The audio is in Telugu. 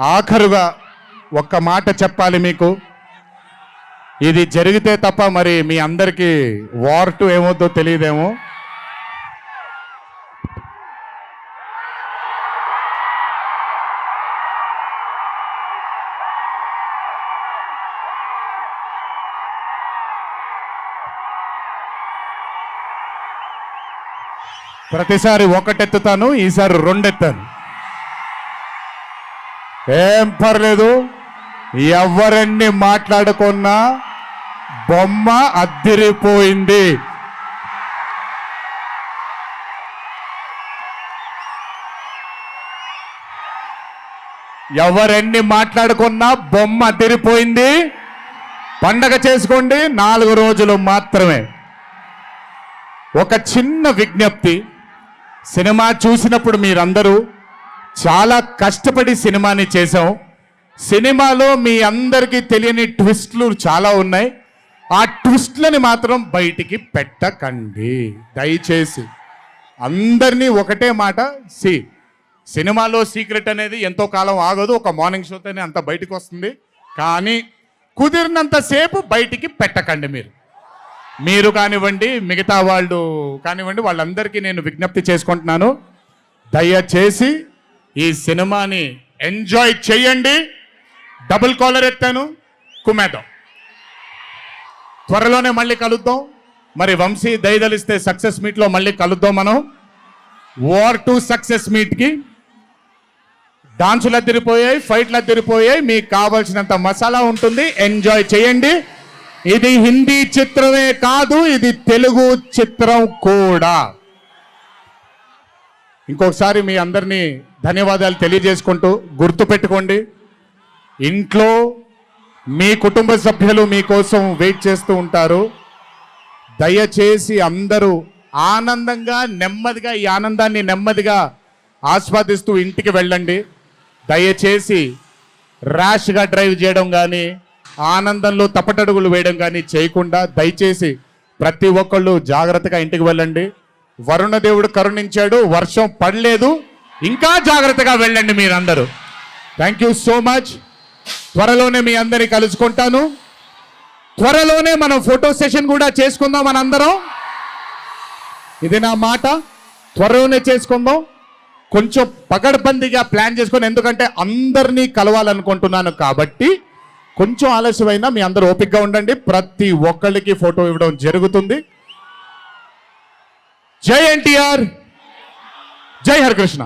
ఆఖరుగా ఒక్క మాట చెప్పాలి మీకు. ఇది జరిగితే తప్ప మరి మీ అందరికీ వార్ టు తెలియదేమో. ప్రతిసారి ఒకటెత్తుతాను ఈసారి రెండెత్తాను. ఏం పర్లేదు. ఎవరెన్ని మాట్లాడుకున్నా బొమ్మ అద్దిరిపోయింది. ఎవరెన్ని మాట్లాడుకున్నా బొమ్మ అదిరిపోయింది పండగ చేసుకోండి నాలుగు రోజులు మాత్రమే. ఒక చిన్న విజ్ఞప్తి. సినిమా చూసినప్పుడు మీరందరూ చాలా కష్టపడి సినిమాని చేసాం సినిమాలో మీ అందరికీ తెలియని ట్విస్ట్లు చాలా ఉన్నాయి. ఆ ట్విస్ట్లని మాత్రం బయటికి పెట్టకండి. దయచేసి అందరినీ ఒకటే మాట సి సినిమాలో సీక్రెట్ అనేది ఎంతో కాలం ఆగదు ఒక మార్నింగ్ షోతోనే అంత బయటికి వస్తుంది కానీ కుదిరినంతసేపు బయటికి పెట్టకండి మీరు. మీరు కానివ్వండి మిగతా వాళ్ళు కానివ్వండి వాళ్ళందరికీ నేను విజ్ఞప్తి చేసుకుంటున్నాను. దయచేసి ఈ సినిమాని ఎంజాయ్ చేయండి. డబుల్ కాలర్ ఎత్తాను. కుమేద్దాం త్వరలోనే మళ్ళీ కలుద్దాం. మరి వంశీ దయదలిస్తే సక్సెస్ మీట్లో మళ్ళీ కలుద్దాం మనం. వార్ టు సక్సెస్ మీట్కి. డాన్సులు అద్దరిపోయాయి ఫైట్లు అద్దరిపోయాయి మీకు కావాల్సినంత మసాలా ఉంటుంది. ఎంజాయ్ చేయండి. ఇది హిందీ చిత్రమే కాదు ఇది తెలుగు చిత్రం కూడా. ఇంకొకసారి మీ అందరినీ ధన్యవాదాలు తెలియజేసుకుంటూ గుర్తుపెట్టుకోండి ఇంట్లో మీ కుటుంబ సభ్యులు మీకోసం వెయిట్ చేస్తూ ఉంటారు. దయచేసి అందరూ ఆనందంగా నెమ్మదిగా ఈ ఆనందాన్ని నెమ్మదిగా ఆస్వాదిస్తూ ఇంటికి వెళ్ళండి. దయచేసి ర్యాష్గా డ్రైవ్ చేయడం కానీ ఆనందంలో తప్పటడుగులు వేయడం కానీ చేయకుండా దయచేసి ప్రతి ఒక్కళ్ళు జాగ్రత్తగా ఇంటికి వెళ్ళండి. వరుణ దేవుడు కరుణించాడు వర్షం పడలేదు. ఇంకా జాగ్రత్తగా వెళ్ళండి మీరందరూ. థ్యాంక్ యూ సో మచ్ త్వరలోనే మీ అందరినీ కలుసుకుంటాను. త్వరలోనే మనం ఫోటో సెషన్ కూడా చేసుకుందాం మనందరం. ఇది నా మాట. త్వరలోనే చేసుకుందాం. కొంచెం పగడబందిగా ప్లాన్ చేసుకొని ఎందుకంటే అందరినీ కలవాలనుకుంటున్నాను కాబట్టి కొంచెం ఆలస్యమైనా మీ అందరూ ఓపికగా ఉండండి. ప్రతి ఒక్కళ్ళకి ఫోటో ఇవ్వడం జరుగుతుంది. జై ఎన్టీఆర్ జై హరికృష్ణ